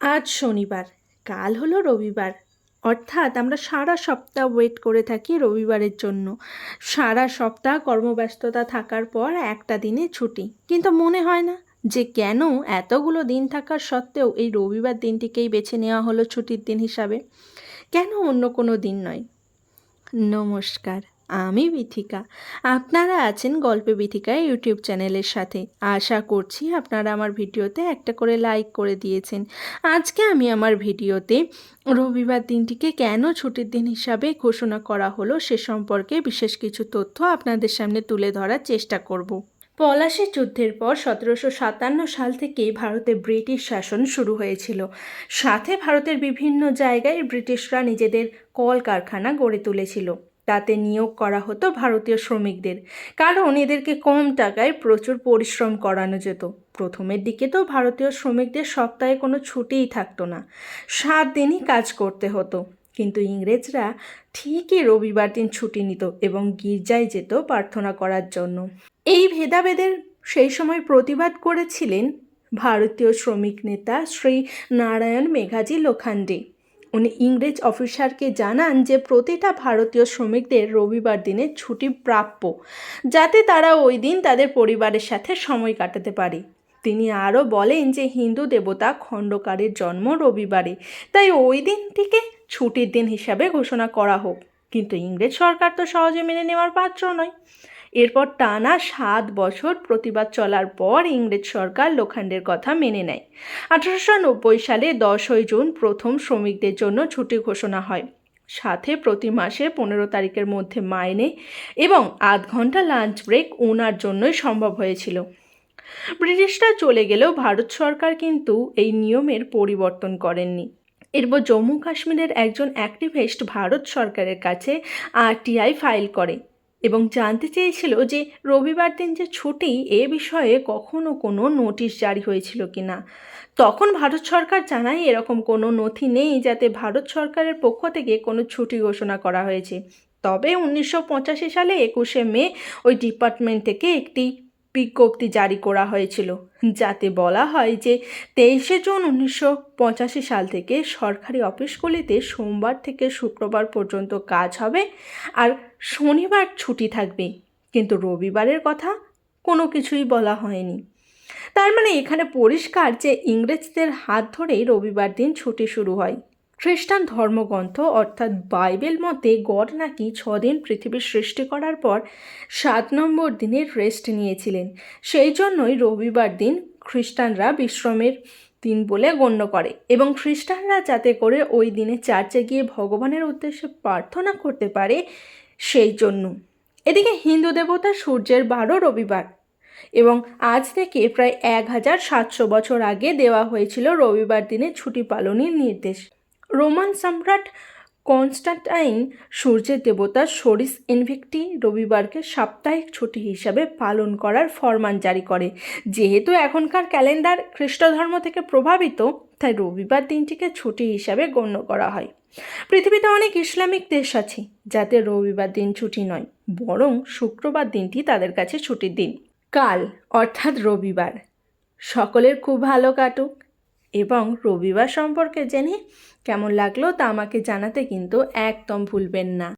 আজ শনিবার, কাল হলো রবিবার। অর্থাৎ আমরা সারা সপ্তাহ ওয়েট করে থাকি রবিবারের জন্য। সারা সপ্তাহ কর্মব্যস্ততা থাকার পর একটা দিনে ছুটি। কিন্তু মনে হয় না যে কেন এতগুলো দিন থাকার সত্ত্বেও এই রবিবার দিনটিকেই বেছে নেওয়া হলো ছুটির দিন হিসাবে। কেন অন্য কোনো দিন নয়? নমস্কার। আমি বিথিকা। আপনারা আছেন গল্পে বিথিকা ইউটিউব চ্যানেলের সাথে। আশা করছি আপনারা আমার ভিডিওতে একটা করে লাইক করে দিয়েছেন। আজকে আমি আমার ভিডিওতে রবিবার দিনটিকে কেন ছুটির দিন হিসাবে ঘোষণা করা হলো সে সম্পর্কে বিশেষ কিছু তথ্য আপনাদের সামনে তুলে ধরার চেষ্টা করব। পলাশী যুদ্ধের পর সতেরোশো সাতান্ন সাল থেকে ভারতে ব্রিটিশ শাসন শুরু হয়েছিল। সাথে ভারতের বিভিন্ন জায়গায় ব্রিটিশরা নিজেদের কলকারখানা গড়ে তুলেছিল। তাতে নিয়োগ করা হতো ভারতীয় শ্রমিকদের। কারণ এদেরকে কম টাকায় প্রচুর পরিশ্রম করানো যেত। প্রথমের দিকে তো ভারতীয় শ্রমিকদের সপ্তাহে কোনো ছুটিই থাকতো না। সাত দিনই কাজ করতে হতো। কিন্তু ইংরেজরা ঠিকই রবিবার দিন ছুটি নিত এবং গির্জায় যেত প্রার্থনা করার জন্য। এই ভেদাভেদের সেই সময় প্রতিবাদ করেছিলেন ভারতীয় শ্রমিক নেতা শ্রী নারায়ণ মেঘাজি লোখান্ডে। উনি ইংরেজ অফিসারকে জানান যে প্রতিটা ভারতীয় শ্রমিকদের রবিবার দিনে ছুটি প্রাপ্য, যাতে তারা ওই দিন তাদের পরিবারের সাথে সময় কাটাতে পারে। তিনি আরও বলেন যে হিন্দু দেবতা খণ্ডকারের জন্ম রবিবারে, তাই ওই দিনটিকে ছুটির দিন হিসাবে ঘোষণা করা হোক। কিন্তু ইংরেজ সরকার তো সহজে মেনে নেওয়ার পাত্র নয়। এরপর টানা সাত বছর প্রতিবাদ চলার পর ইংরেজ সরকার লোখান্ডের কথা মেনে নেয়। আঠারোশো নব্বই সালে দশই জুন প্রথম শ্রমিকদের জন্য ছুটি ঘোষণা হয়। সাথে প্রতি মাসে পনেরো তারিখের মধ্যে মাইনে এবং আধ ঘণ্টা লাঞ্চ ব্রেক ওনার জন্যই সম্ভব হয়েছিল। ব্রিটিশরা চলে গেলেও ভারত সরকার কিন্তু এই নিয়মের পরিবর্তন করেননি। এরপর জম্মু কাশ্মীরের একজন অ্যাক্টিভিস্ট ভারত সরকারের কাছে আরটিআই ফাইল করে। এবং জানতে চেয়েছিল যে রবিবার দিন যে ছুটি, এ বিষয়ে কখনো কোনো নোটিশ জারি হয়েছিল কি না। তখন ভারত সরকার জানায়, এরকম কোনো নথি নেই যাতে ভারত সরকারের পক্ষ থেকে কোনো ছুটি ঘোষণা করা হয়েছে। তবে উনিশশো পঁচাশি সালে একুশে মে ওই ডিপার্টমেন্ট থেকে একটি বিজ্ঞপ্তি জারি করা হয়েছিল, যাতে বলা হয় যে তেইশে জুন উনিশশো পঁচাশি সাল থেকে সরকারি অফিসগুলিতে সোমবার থেকে শুক্রবার পর্যন্ত কাজ হবে আর শনিবার ছুটি থাকবে। কিন্তু রবিবারের কথা কোনো কিছুই বলা হয়নি। তার মানে এখানে পরিষ্কার যে ইংরেজদের হাত ধরেই রবিবার দিন ছুটি শুরু হয়। খ্রিস্টান ধর্মগ্রন্থ অর্থাৎ বাইবেল মতে গড নাকি ছদিন পৃথিবীর সৃষ্টি করার পর সাত নম্বর দিনের রেস্ট নিয়েছিলেন। সেই জন্যই রবিবার দিন খ্রিস্টানরা বিশ্রামের দিন বলে গণ্য করে এবং খ্রিস্টানরা যাতে করে ওই দিনে চার্চে গিয়ে ভগবানের উদ্দেশ্যে প্রার্থনা করতে পারে সেই জন্য। এদিকে হিন্দু দেবতা সূর্যের বারো রবিবার এবং আজ থেকে প্রায় এক হাজার সাতশো বছর আগে দেওয়া হয়েছিল রবিবার দিনে ছুটি পালনের নির্দেশ। রোমান সম্রাট কনস্টান্টাইন সূর্যের দেবতা সরিস ইনভিক্টি রবিবারকে সাপ্তাহিক ছুটি হিসাবে পালন করার ফরমান জারি করে। যেহেতু এখনকার ক্যালেন্ডার খ্রিস্ট ধর্ম থেকে প্রভাবিত, তাই রবিবার দিনটিকে ছুটি হিসাবে গণ্য করা হয়। পৃথিবীতে অনেক ইসলামিক দেশ আছে, যাতে রবিবার দিন ছুটি নয়, বরং শুক্রবার দিনটি তাদের কাছে ছুটির দিন। কাল, অর্থাৎ রবিবার, সকলের খুব ভালো কাটুক। এবং রবিবার সম্পর্কে জেনে কেমন লাগল তা আমাকে জানাতে কিন্তু একদম ভুলবেন না।